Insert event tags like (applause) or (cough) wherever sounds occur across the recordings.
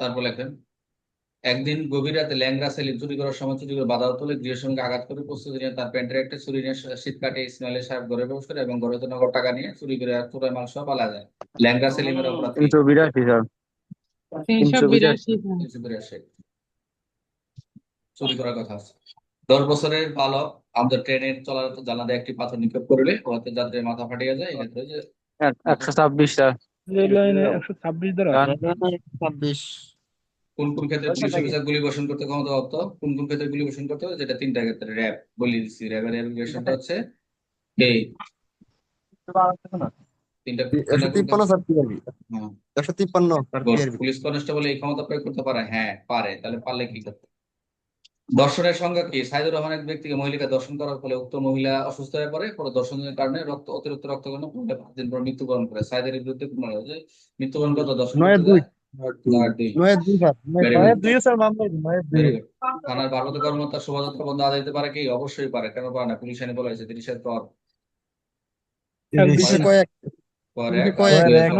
তারপর লেখেন একদিন গভীর রাতে ল্যাংরা সেলিম চুরি করার সময় চুরি করে বাধা তুলে গৃহের সঙ্গে আঘাত করে প্রস্তুতি নিয়ে তার প্যান্টের একটা চুরি নিয়ে শীত কাটে ইসমাইলের সাহেব ঘরে প্রবেশ করে এবং ঘরে নগদ টাকা নিয়ে চুরি করে আর চোরাই মাংস পালা যায়। ল্যাংরা সেলিমের অপরাধ তিনশো বিরাশি স্যার তিনশো তিনশো বিরাশি তিনশো বিরাশি। চুরি করার কথা আছে। দশ বছরের বালক আমাদের ট্রেনের চলার জানলা একটি পাথর নিক্ষেপ করলে ওতে যাত্রীর মাথা ফাটিয়ে যায়। এক্ষেত্রে যে একশো ছাব্বিশ স্যার লাইনে একশো ছাব্বিশ দ্বারা ছাব্বিশ। কোন কোন ক্ষেত্রে পুলিশ অফিসার গুলি বর্ষণ করতে ক্ষমতাপ্রাপ্ত কোন কোন ক্ষেত্রে গুলি বর্ষণ করতে হবে? যেটা তিনটা ক্ষেত্রে র্যাব বলে দিচ্ছি র্যাবের অ্যাপ্লিকেশনটা হচ্ছে এই তিনটা একশো তিপ্পান্ন স্যার পিআরবি হ্যাঁ। একশো তিপ্পান্ন পুলিশ কনস্টেবল এই ক্ষমতা প্রয়োগ করতে পারে? হ্যাঁ পারে। তাহলে পারলে কি করতে? দর্শনের সংজ্ঞা কি সাইদুর রহমান এক ব্যক্তিকে মহিলাকে দর্শন করার ফলে উক্ত মহিলা অসুস্থ হয়ে পড়ে? পরে দর্শনের কারণে রক্ত অতিরিক্ত রক্তকরণ পড়লে পাঁচ দিন পর মৃত্যুবরণ করে। সাইদের বিরুদ্ধে কোনো মৃত্যুবরণ কত দর্শন নয় করতে দুই। যায়? নয় দুই। নয় দুই স্যার। Very নয় good. দুই স্যার মামলা নয় দুই Very good. থানার ভারপ্রাপ্ত কর্মকর্তা শোভাযাত্রা বন্ধ আদায় দিতে পারে কি? অবশ্যই পারে। কেন পারে না? পুলিশ আইনে বলা হয়েছে তিরিশের পর তিরিশে কয়েক পর তিরিশে এক। কয়েক দুই এক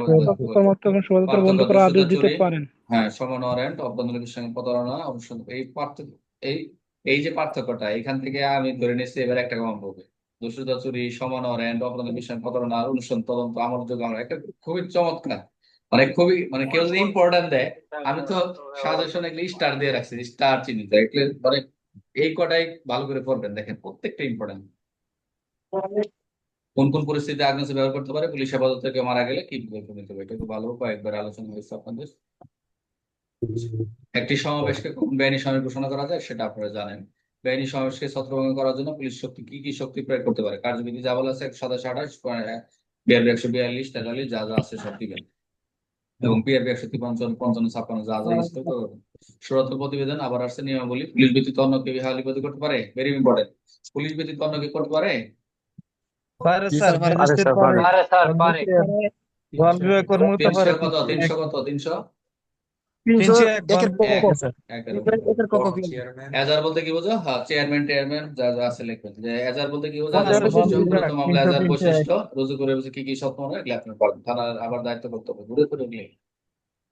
শোভাযাত্রা বন্ধ করার আদেশ দিতে পারেন। হ্যাঁ সমান ওয়ারেন্ট অভ্যন্তরীণ সঙ্গে প্রতারণা অবশ্য এই পার্থক্য এই এই যে পার্থক্যটা, এখান থেকে আমি ধরে নিচ্ছি এবার একটা কম হবে দোষিতা চুরি, সমান ওয়ারেন্ট অভ্যন্তরীণ বিষয়, প্রতারণা, অনুসরণ, তদন্ত আমার যোগ আমরা একটা খুবই চমৎকার। মানে খুবই মানে কেউ যদি ইম্পর্টেন্ট দেয়, আমি তো সাজেশন একটা স্টার দিয়ে রাখছি স্টার তো এগুলো মানে এই কটাই ভালো করে পড়বেন। দেখেন, প্রত্যেকটা ইম্পর্টেন্ট কোন কোন পরিস্থিতিতে আগ্নেয়াস্ত্র ব্যবহার করতে পারে, পুলিশ হেফাজত থেকে মারা গেলে কি বিকল্প নিতে হবে? এটা খুব ভালো কয়েকবার আলোচনা হয়েছে আপনাদের। একটি সমাবেশকে বেআইনি সমাবেশ ঘোষণা করা যায় সেটা আপনারা জানেন। বেআইনি সমাবেশকে ছত্রভঙ্গ করার জন্য পুলিশ শক্তি কি কি শক্তি প্রয়োগ করতে পারে? কার্যবিধি যা বলা আছে একশো সাতাশ আঠাশ বিআরবি একশো বিয়াল্লিশ তেতাল্লিশ যা যা আছে সব দিবেন। এবং বিআরবি একশো তিপ্পান্ন পঞ্চান্ন ছাপ্পান্ন যা যা ইষ্ট সুরত প্রতিবেদন আবার আসছে নিয়মাবলী। পুলিশ ব্যতীত অন্য কেউ হালি করতে পারে? ভেরি ইম্পর্টেন্ট পুলিশ ব্যতীত অন্য কি করতে পারে? তিনশো কত? তিনশো? কত তিনশো। এজার বলতে কি বোঝো? হ্যাঁ চেয়ারম্যান চেয়ারম্যান যা যা আছে লিখবেন। যে এজার বলতে কি বোঝো? গুরুত্ব মামলা তিনশো এজার তিনশো বৈশিষ্ট্য রুজু করে কি কি সত্য মনে এগুলো আপনি পড়েন। থানার আবার দায়িত্ব করতে হবে। ঘুরে ঘুরে নিয়ে।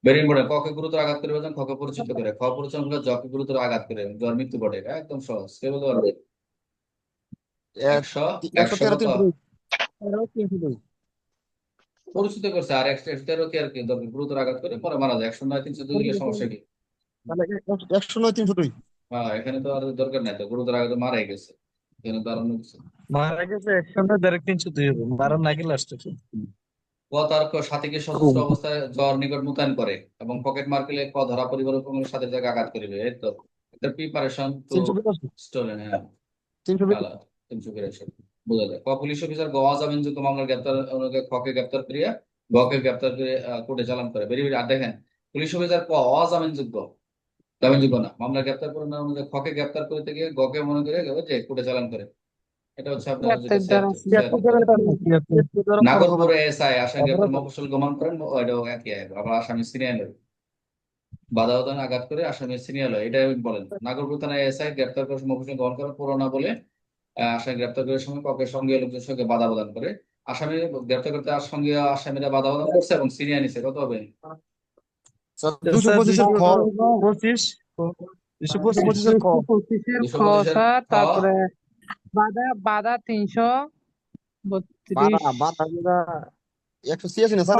ভেরি ইম্পর্টেন্ট ককে গুরুতর আঘাত করে বলছেন খকে পরিচিত করে। খ পরিচয় করে জকে গুরুতর আঘাত করে জ্বর মৃত্যু ঘটে এটা একদম সহজ। কে বলতে পারবে? একশো একশো একশো তেরো কত? তিনশো দুই তেরো তিনশো দুই পরিচিত করছে আর একশো একশো তেরো কি আর কি গুরুতর আঘাত করে পরে মারা যায়। একশো নয় তিনশো দুই সমস্যা কি? একশো নয় তিনশো দুই। হ্যাঁ এখানে তো আর দরকার নাই তো গুরুতর আঘাত মারাই গেছে। এখানে তো আর অন্য কিছু মারা গেছে একসঙ্গে ডাইরেক্ট তিনশো দুই হবে। মারা না গেলে লাস্টে ক? তার ক সাথীকে সশস্ত্র অবস্থায় জ্বর নিকট মোতায়েন করে এবং পকেট মার্কেলে ক ধরা পরিবারের সাথে জায়গা আঘাত করিবে এই তো। প্রিপারেশন টু স্টোলেন হ্যাঁ। তিনশো বিরাশি। বোঝা যায়। ক পুলিশ অফিসার গ অজামিনযোগ্য মামলার গ্রেপ্তার অনুযায়ী খকে গ্রেপ্তার করিয়া গকে গ্রেপ্তার করে কোর্টে চালান করে। বেরি বেরি আর দেখেন পুলিশ অফিসার ক অজামিনযোগ্য জামিনযোগ্য না মামলা গ্রেপ্তার করে না অনুযায়ী খকে গ্রেপ্তার করতে গিয়ে গকে মনে করে যে কোর্টে চালান করে। এটা হচ্ছে আপনার নাগরপুরে এসআই আসামি অপরাধ। গমন করেন এটাও একই। আবার আসামি সিনিয়র বাধা আঘাত করে আসামি সিনিয়র এটা বলেন। নাগরপুর থানায় এসআই গ্রেপ্তার করে মফস্বল গমন করেন পুরো না বলে আসামি গ্রেপ্তার করার সময় পক্ষের সঙ্গে লোকজনের সঙ্গে বাধা প্রদান করে। আসামি গ্রেপ্তার করতে আর সঙ্গে আসামিরা বাধা প্রদান করছে এবং সিনিয়র নিছে। কত হবে। তারপরে বাধা বাধা তিনশো একশো ছিয়াশি না স্যার?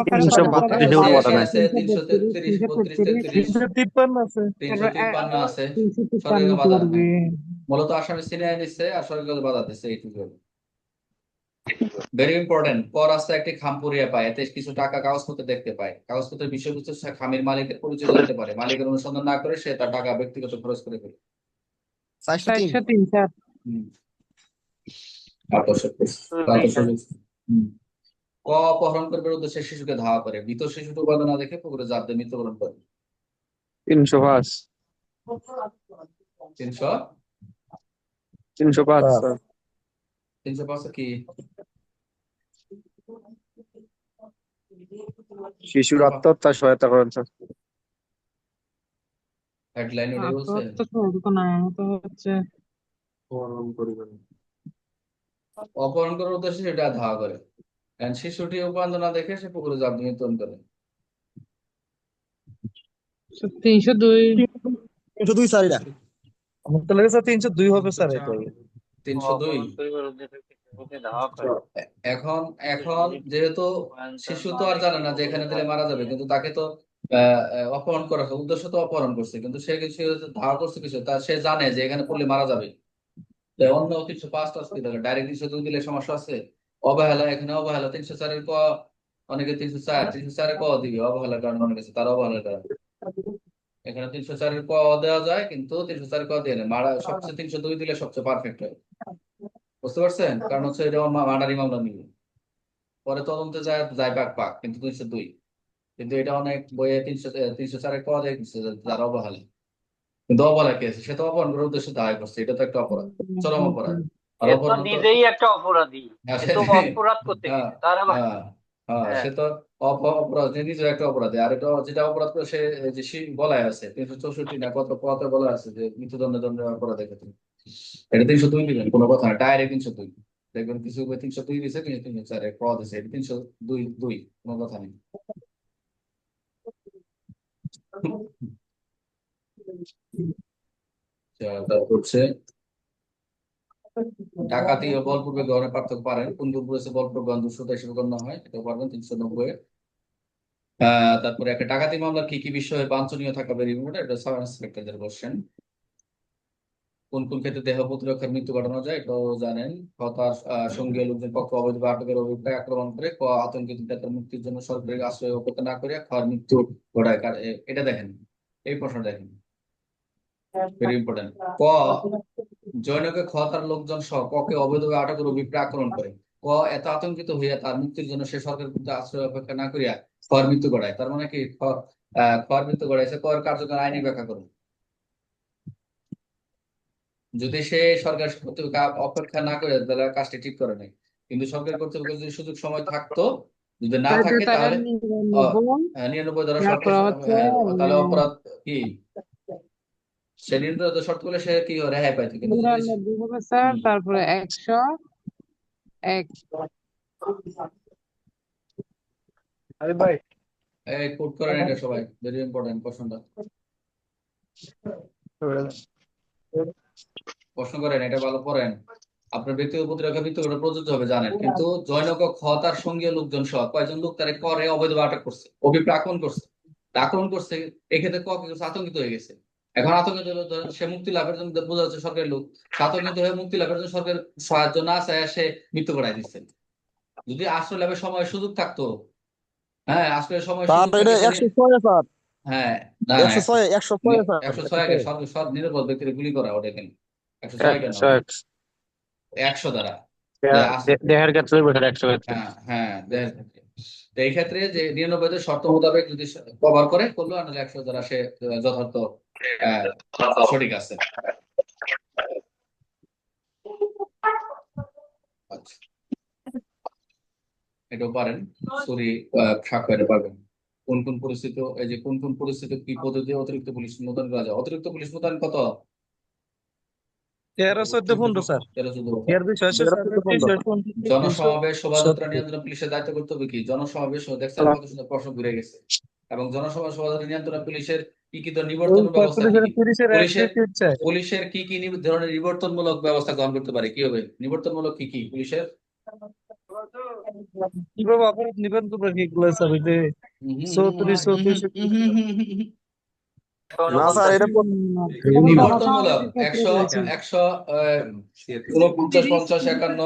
তিনশো তিপ্পান্ন আছে। তিনশো তিপ্পান্ন আছে। করবে মূলত আসামি সিনিয়র নিচ্ছে আর সরকার বাধা দিচ্ছে এইটুকু ভেরি ইম্পর্টেন্ট পর রাস্তায় একটি খাম পুড়িয়ে পায় এতে কিছু টাকা কাগজপত্র দেখতে পায়। কাগজপত্রের বিষয়বস্তু সে খামের মালিকের পরিচয় জানতে পারে। মালিকের অনুসন্ধান না করে সে তার টাকা ব্যক্তিগত খরচ করে ফেলে। ক অপহরণ করবার উদ্দেশ্যে শিশুকে ধাওয়া করে। মৃত শিশুটি উপাদান না দেখে পুকুরে জাপ দিয়ে মৃত্যুবরণ করে। তিনশো পাঁচ। তিনশো? তিনশো পাঁচ। স্যার তিনশো পাঁচ কি? শিশুর আত্মহত্যা সহায়তা করেন স্যার। হেডলাইন ওটাই বলছে। আত্মহত্যা করব না তো হচ্ছে অপহরণ করার উদ্দেশ্যে সেটা ধাওয়া করে। শিশুটি উপাদান না দেখে সে পুকুরে জাপ দিয়ে মৃত্যুবরণ করে। তিনশো দুই। তিনশো দুই স্যার এটা আমার তো লেগেছে তিনশো দুই হবে স্যার তিনশো দুই? এখন এখন যেহেতু শিশু তো আর জানে না যে এখানে দিলে মারা যাবে কিন্তু তাকে তো অপহরণ করা। উদ্দেশ্য তো অপহরণ করছে কিন্তু সে কিছু ধাওয়া করছে কিছু? তা সে জানে যে এখানে পড়লে মারা যাবে। অন্য তিনশো পাঁচ টাচ কি ডাইরেক্ট তিনশো দুই দিলে সমস্যা আছে? অবহেলা এখানে অবহেলা। তিনশো চারের ক? অনেকে তিনশো চার তিনশো চারের ক দিবে? অবহেলার কারণে অনেক আছে তার অবহেলার কারণে। এখানে তিনশো চারের ক দেওয়া যায় কিন্তু তিনশো চারের ক দিয়ে না মারা সবচেয়ে তিনশো দুই দিলে সবচেয়ে পারফেক্ট হয়। বুঝতে পারছেন? কারণ হচ্ছে এটা মার্ডারি মামলা নিবে পরে তদন্তে যায় যায় পাক পাক কিন্তু তিনশো দুই। কিন্তু এটা অনেক বইয়ে তিনশো তিনশো চারের ক দেয় যারা অবহেলা কিন্তু অবহেলা কে আছে? সে তো অপহরণ করার উদ্দেশ্যে দায় করছে। এটা তো একটা অপরাধ চরম অপরাধ। আর নিজেই একটা অপরাধী। হ্যাঁ, সে সে- তো অপরাধ করতে হ্যাঁ, তার হ্যাঁ হ্যাঁ হ্যাঁ। সে তো অপরাধ সে নিজের একটা অপরাধী। আর এটা যেটা অপরাধ করে সে যে সে বলায় আছে তিনশো চৌষট্টি না কত কত বলা আছে যে মৃত্যুদণ্ড দণ্ড অপরাধের ক্ষেত্রে। এটা তিনশো দুই দিবেন কোনো কথা না ডাইরেক্ট তিনশো দুই। দেখবেন কিছু তিনশো দুই দিছে কিছু তিনশো চার ক দিছে এটা তিনশো দুই দুই কোনো কথা নেই। (laughs) তারপর হচ্ছে ডাকাতি ও গ্রহণের পার্থক্য পারেন। কোন হিসেবে গণ্য হয়, এটা পারবেন তিনশো নব্বই তারপরে একটা ডাকাতি মামলার কি কি বিষয়ে বাঞ্ছনীয় থাকা ইম্পর্টেন্ট এটা সাব ইন্সপেক্টরদের কোন কোন ক্ষেত্রে দেহ প্রতিরক্ষার মৃত্যু ঘটানো যায়, এটাও জানেন। হতাশ সঙ্গীয় লোকজন পক্ষ অবৈধ আটকের অভিপ্রায় আক্রমণ করে, ক, আতঙ্কিত মুক্তির জন্য সরকারি আশ্রয় অপেক্ষা না করে খাওয়ার মৃত্যু ঘটায়। এটা দেখেন। এই প্রশ্ন দেখেন। ভেরি ইম্পর্টেন্ট ক জৈনকে খ তার লোকজন সহ ককে অবৈধভাবে আটকের অভিপ্রায় আক্রমণ করে। ক এত আতঙ্কিত হইয়া তার মুক্তির জন্য সে সরকারের বিরুদ্ধে আশ্রয় অপেক্ষা না করিয়া খর মৃত্যু ঘটায় তার মানে কি? খর মৃত্যু ঘটাইছে কর কার্যকর আইনি ব্যাখ্যা করুন। যদি সে সরকার কর্তৃপক্ষ অপেক্ষা না করে তাহলে কাজটি ঠিক করে নাই। কিন্তু সরকার কর্তৃপক্ষ যদি সুযোগ সময় থাকতো যদি না থাকে তাহলে আহ, নিরানব্বই তারপর হচ্ছে, হ্যাঁ, তাহলে অপরাধ কি? সে নির্ধারিত শর্ত করলে সে কি রেহাই পাইতো কিন্তু যদি নিরানব্বই হবে স্যার তারপরে একশো এক আরে ভাই। এই কোট করেন এটা সবাই ভেরি ইম্পর্টেন্ট প্রশ্নটা। প্রশ্ন করেন এটা ভালো পড়েন। আপনার ব্যক্তিগত প্রতিরক্ষা ব্যক্তিগত প্রযোজ্য হবে জানেন। কিন্তু জয়নক খ তার সঙ্গীয় লোকজন সহ কয়জন লোক তারে করে অবৈধ আটক করছে অভিপ্রায় আক্রমণ করছে। আক্রমণ করছে এক্ষেত্রে ক কি করছে? আতঙ্কিত হয়ে গেছে। এখন আতঙ্কিত হলে ধরেন সে মুক্তি লাভের জন্য বোঝা যাচ্ছে সরকারের লোক। আতঙ্কিত হয়ে মুক্তি লাভের জন্য সরকার সাহায্য না চায় সে মৃত্যু ঘটায় দিচ্ছে। যদি আশ্রয় লাভের সময় সুযোগ থাকতো হ্যাঁ আশ্রয়ের সময় হ্যাঁ না একশো ছয় একশো ছয় একশো ছয় আগে সব সব নিরাপদ ব্যক্তির গুলি করা ওটা কেন একশো ছয় কেন? একশো দ্বারা। দেহের ক্ষেত্রে একশো হ্যাঁ হ্যাঁ ক্ষেত্রে। এই ক্ষেত্রে যে নিরানব্বই শর্ত মোতাবেক যদি কভার করে করল আর নাহলে একশো দ্বারা সে যথার্থ সঠিক আছে আচ্ছা এটাও পারেন। সরি সাক্ষর পারবেন। কোন কোন পরিস্থিতি এই যে কোন কোন পরিস্থিতি কি পদ্ধতি অতিরিক্ত পুলিশ মোতায়েন করা যায়? অতিরিক্ত পুলিশ মোতায়েন কত? তেরো চোদ্দ পনেরো স্যার। জনসমাবেশ শোভাযাত্রা নিয়ন্ত্রণ পুলিশের দায়িত্ব করতে হবে কি? জনসমাবেশ দেখছেন কত সুন্দর প্রশ্ন ঘুরে গেছে। এবং জনসভা শোভাযাত্রা নিয়ন্ত্রণ পুলিশের কি কি ধরনের নিবর্তন ব্যবস্থা কি কি? পুলিশের পুলিশের- attitude চাই। পুলিশের কি কি ধরনের নিবর্তনমূলক ব্যবস্থা গ্রহণ করতে পারে কি হবে নিবর্তনমূলক কি কি পুলিশের কীভাবে অপরাধ নিবেন তোমরা কি চৌত্রিশ, চৌত্রিশ। না স্যার এটা নিবর্তনমূলক একশো একশো উনপঞ্চাশ পঞ্চাশ একান্ন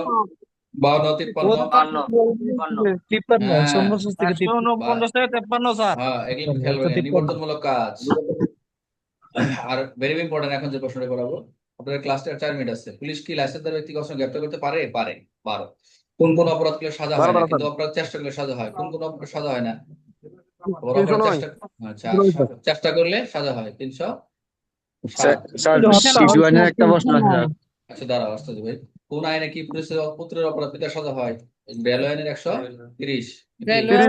বাউন্ন তিপ্পান্ন। বান্ন। তিপ্পান্ন হ্যাঁ। একশো উনপঞ্চাশ থেকে একশো উনপঞ্চাশ থেকে তেপ্পান্ন স্যার। হ্যাঁ এগুলো খেয়াল করে নিবর্তনমূলক কাজ। আর ভেরি ইম্পর্টেন্ট এখন যে প্রশ্নটা করাবো আপনাদের ক্লাসটা চার মিনিট আছে। পুলিশ কি লাইসেন্সদার ব্যক্তিকে অসঙ্গে গ্রেপ্তার করতে পারে? পারে বারো কোন কোন অপরাধ করলে সাজা হয় না কিন্তু অপরাধ চেষ্টা করলে সাজা হয়। কোন কোন অপরাধ সাজা হয় না? আচ্ছা চেষ্টা করলে সাজা হয়। তিনশো স্যার স্যার, শিশু আইনের একটা প্রশ্ন আছে স্যার। আচ্ছা দাঁড়াও আসতে ভাই কোন আইনে কি পুলিশের পুত্রের অপরাধ পিতা সাজা হয়? রেল আইনের একশো তিরিশ। রেলওয়ে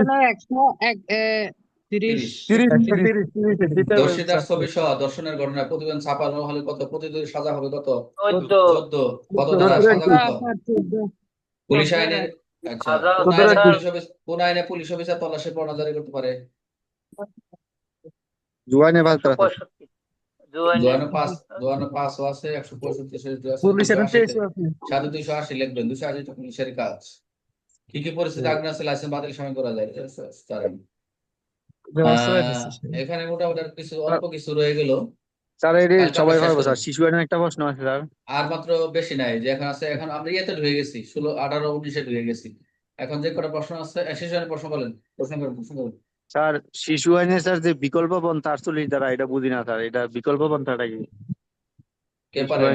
দর্শিতার ছবি সহ দর্শনের প্রতিবেদন ছাপানো হলে কত প্রতিদ্বন্দ্বী সাজা হবে কত? চোদ্দ। কত ধারা সাজা কত পুলিশ আইনে আচ্ছা। কোন আইনে পুলিশ অফিসার তল্লাশি পরোয়ানা জারি করতে পারে? জুয়ানে আছে একশো পঁয়ষট্টি দুইশো আশি লিখবেন দুশো আশি কাজ। কি কি পরিস্থিতি আছে লাইসেন্স বাতিল সময় করা যায়? এখানে মোটামুটি কিছু অল্প কিছু রয়ে গেল। স্যার এটি সবাই পারব স্যার শিশু একটা প্রশ্ন আছে স্যার। আর মাত্র বেশি নাই যে এখন আছে এখন আমরা ইয়েতে ঢুকে গেছি ষোলো আঠারো উনিশে ঢুকে গেছি। এখন যে কটা প্রশ্ন আছে প্রশ্ন বলেন প্রশ্ন করেন প্রশ্ন করেন। স্যার শিশু আইনে স্যার যে বিকল্প পন্থা আটচল্লিশ দ্বারা এটা বুঝি না স্যার, এটা বিকল্প পন্থাটা কি?